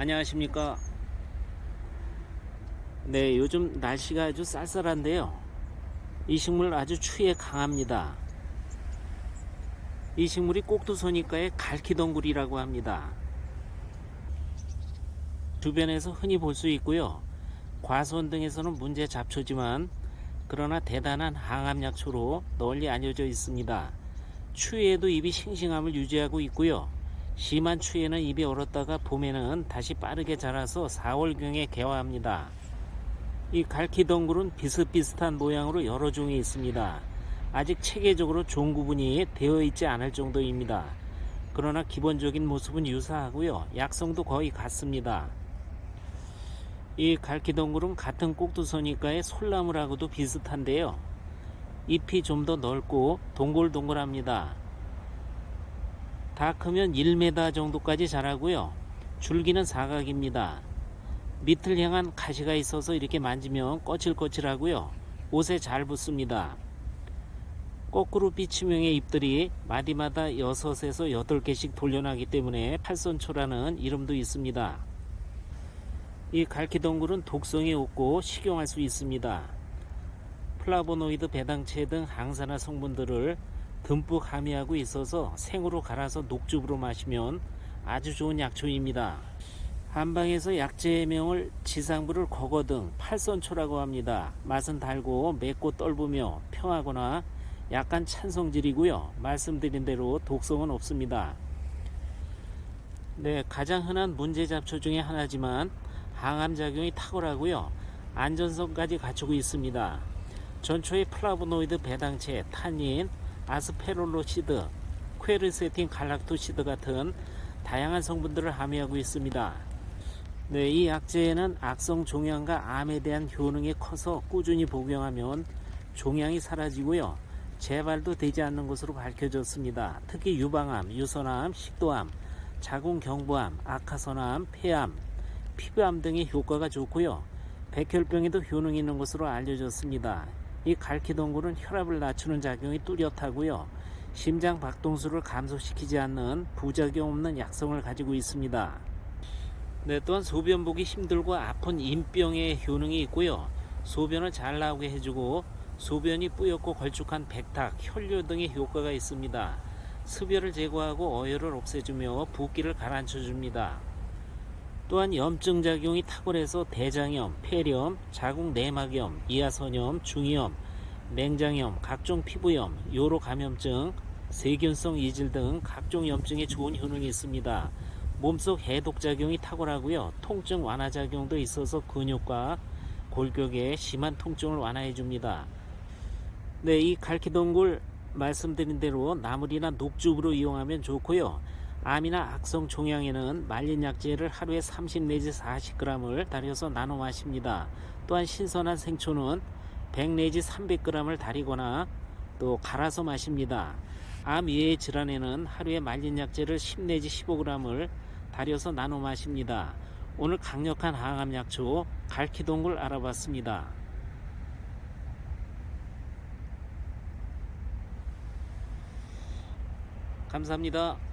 안녕하십니까. 네, 요즘 날씨가 아주 쌀쌀한데요. 이 식물 아주 추위에 강합니다. 이 식물이 꼭두소니까의 갈키덩굴이라고 합니다. 주변에서 흔히 볼 수 있고요. 과수원 등에서는 문제 잡초지만 그러나 대단한 항암 약초로 널리 알려져 있습니다. 추위에도 잎이 싱싱함을 유지하고 있고요. 심한 추위에는 잎이 얼었다가 봄에는 다시 빠르게 자라서 4월경에 개화합니다. 이 갈키덩굴은 비슷비슷한 모양으로 여러 종이 있습니다. 아직 체계적으로 종 구분이 되어 있지 않을 정도입니다. 그러나 기본적인 모습은 유사하고요. 약성도 거의 같습니다. 이 갈키덩굴은 같은 꼭두서니까의 솔나물하고도 비슷한데요. 잎이 좀 더 넓고 동글동글합니다. 다 크면 1m 정도까지 자라고요. 줄기는 사각입니다. 밑을 향한 가시가 있어서 이렇게 만지면 거칠거칠하고요. 옷에 잘 붙습니다. 거꾸로 삐치명의 잎들이 마디마다 6에서 8개씩 돌려나기 때문에 팔선초라는 이름도 있습니다. 이 갈키덩굴은 독성이 없고 식용할 수 있습니다. 플라보노이드 배당체 등 항산화 성분들을 듬뿍 함유하고 있어서 생으로 갈아서 녹즙으로 마시면 아주 좋은 약초입니다. 한방에서 약재명을 지상부를 거거 등 팔선초라고 합니다. 맛은 달고 맵고 떫으며 평하거나 약간 찬성질이고요. 말씀드린 대로 독성은 없습니다. 네, 가장 흔한 문제 잡초 중에 하나지만 항암 작용이 탁월하고요. 안전성까지 갖추고 있습니다. 전초의 플라보노이드 배당체, 타닌, 아스페롤로시드, 퀘르세틴 갈락토시드 같은 다양한 성분들을 함유하고 있습니다. 네, 이 약재에는 악성 종양과 암에 대한 효능이 커서 꾸준히 복용하면 종양이 사라지고요. 재발도 되지 않는 것으로 밝혀졌습니다. 특히 유방암, 유선암, 식도암, 자궁경부암, 악화선암, 폐암, 피부암 등의 효과가 좋고요. 백혈병에도 효능이 있는 것으로 알려졌습니다. 이 갈키동굴은 혈압을 낮추는 작용이 뚜렷하고요. 심장 박동수를 감소시키지 않는 부작용 없는 약성을 가지고 있습니다. 네, 또한 소변 보기 힘들고 아픈 인병에 효능이 있고요. 소변을 잘 나오게 해주고 소변이 뿌옇고 걸쭉한 백탁, 혈뇨 등의 효과가 있습니다. 습열을 제거하고 어혈을 없애주며 붓기를 가라앉혀 줍니다. 또한 염증 작용이 탁월해서 대장염, 폐렴, 자궁 내막염, 이하선염, 중이염, 맹장염, 각종 피부염, 요로 감염증, 세균성 이질 등 각종 염증에 좋은 효능이 있습니다. 몸속 해독 작용이 탁월하고요. 통증 완화 작용도 있어서 근육과 골격에 심한 통증을 완화해 줍니다. 네, 이 갈키동굴 말씀드린 대로 나물이나 녹즙으로 이용하면 좋고요. 암이나 악성 종양에는 말린 약재를 하루에 30 내지 40g을 달여서 나눠 마십니다. 또한 신선한 생초는 100 내지 300g을 달이거나 또 갈아서 마십니다. 암 이외의 질환에는 하루에 말린 약재를 10 내지 15g을 달여서 나눠 마십니다. 오늘 강력한 항암 약초 갈키동굴 알아봤습니다. 감사합니다.